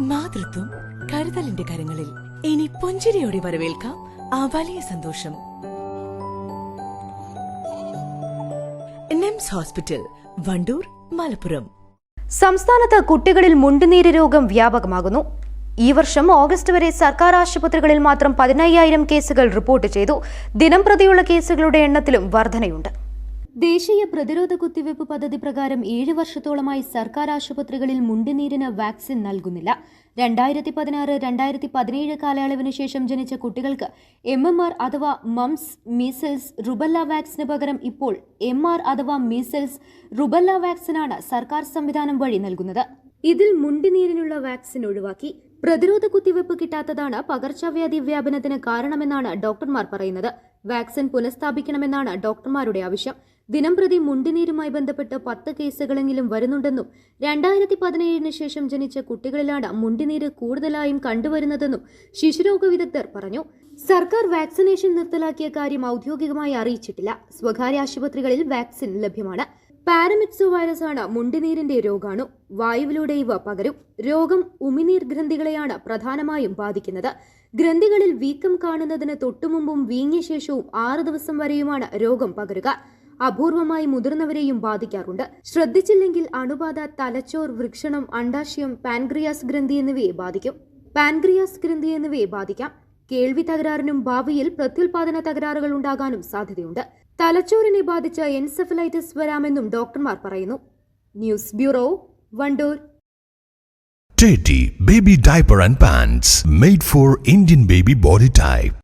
മാതൃത്വം കരുതലിന്റെ കരങ്ങളിൽ. ഇനി പുഞ്ചിരിയോടെ വരവേൽക്കാം ആ വലിയ സന്തോഷം. NIMS hospital Wandoor Malappuram. സംസ്ഥാനത്ത് കുട്ടികളിൽ മുണ്ടുനീര് രോഗം വ്യാപകമാകുന്നു. ഈ വർഷം ഓഗസ്റ്റ് വരെ സർക്കാർ ആശുപത്രികളിൽ മാത്രം പതിനയ്യായിരം കേസുകൾ റിപ്പോർട്ട് ചെയ്തു. ദിനം പ്രതിയുള്ള കേസുകളുടെ എണ്ണത്തിലും വർധനയുണ്ട്. ദേശീയ പ്രതിരോധ കുത്തിവയ്പ് പദ്ധതി പ്രകാരം ഏഴ് വർഷത്തോളമായി സർക്കാർ ആശുപത്രികളിൽ മുണ്ടുനീരിന് വാക്സിൻ നൽകുന്നില്ല. രണ്ടായിരത്തി പതിനാറ് രണ്ടായിരത്തി പതിനേഴ് കാലയളവിന് ശേഷം ജനിച്ച കുട്ടികൾക്ക് എം എം ആർ അഥവാ മംസ് മീസൽസ് റുബല്ല വാക്സിന് പകരം ഇപ്പോൾ എം ആർ അഥവാ മീസൽസ് റുബല്ല വാക്സിനാണ് സർക്കാർ സംവിധാനം വഴി നൽകുന്നത്. ഇതിൽ മുണ്ടിനീരിനുള്ള വാക്സിൻ ഒഴിവാക്കി പ്രതിരോധ കുത്തിവയ്പ് കിട്ടാത്തതാണ് പകർച്ചവ്യാധി വ്യാപനത്തിന് കാരണമെന്നാണ് ഡോക്ടർമാർ പറയുന്നത്. വാക്സിൻ പുനഃസ്ഥാപിക്കണമെന്നാണ് ഡോക്ടർമാരുടെ ആവശ്യം. ദിനംപ്രതി മുണ്ടിനീരുമായി ബന്ധപ്പെട്ട് പത്ത് കേസുകളെങ്കിലും വരുന്നുണ്ടെന്നും രണ്ടായിരത്തി പതിനേഴിന് ശേഷം ജനിച്ച കുട്ടികളിലാണ് മുണ്ടിനീര് കൂടുതലായും കണ്ടുവരുന്നതെന്നും ശിശുരോഗ വിദഗ്ധർ പറഞ്ഞു. സർക്കാർ വാക്സിനേഷൻ നിർത്തലാക്കിയ കാര്യം ഔദ്യോഗികമായി അറിയിച്ചിട്ടില്ല. സ്വകാര്യ ആശുപത്രികളിൽ വാക്സിൻ ലഭ്യമാണ്. പാരമിക്സോ വൈറസ് ആണ് മുണ്ടിനീരിന്റെ രോഗാണു. വായുവിലൂടെ ഇവ പകരും. രോഗം ഉമിനീർ ഗ്രന്ഥികളെയാണ് പ്രധാനമായും ബാധിക്കുന്നത്. ഗ്രന്ഥികളിൽ വീക്കം കാണുന്നതിന് തൊട്ടുമുമ്പും വീങ്ങിയ ശേഷവും ആറ് ദിവസം വരെയുമാണ് രോഗം പകരുക. അപൂർവമായി മുതിർന്നവരെയും ബാധിക്കാറുണ്ട്. ശ്രദ്ധിച്ചില്ലെങ്കിൽ അണുബാധ തലച്ചോർ വൃക്ഷണം അണ്ടാശയം പാൻക്രിയാസ് ഗ്രന്ഥി എന്നിവയെ ബാധിക്കും. പാൻക്രിയാസ് ഗ്രന്ഥി എന്നിവയെ ബാധിക്കാം. കേൾവി തകരാറിനും ഭാവിയിൽ പ്രത്യുൽപാദന തകരാറുകൾ ഉണ്ടാകാനും സാധ്യതയുണ്ട്. തലച്ചോറിനെ ബാധിച്ച എൻസെഫലൈറ്റിസ് വരാമെന്നും ഡോക്ടർമാർ പറയുന്നു news bureau Wandoor Teddy Baby Diaper and Pants made for Indian baby body type.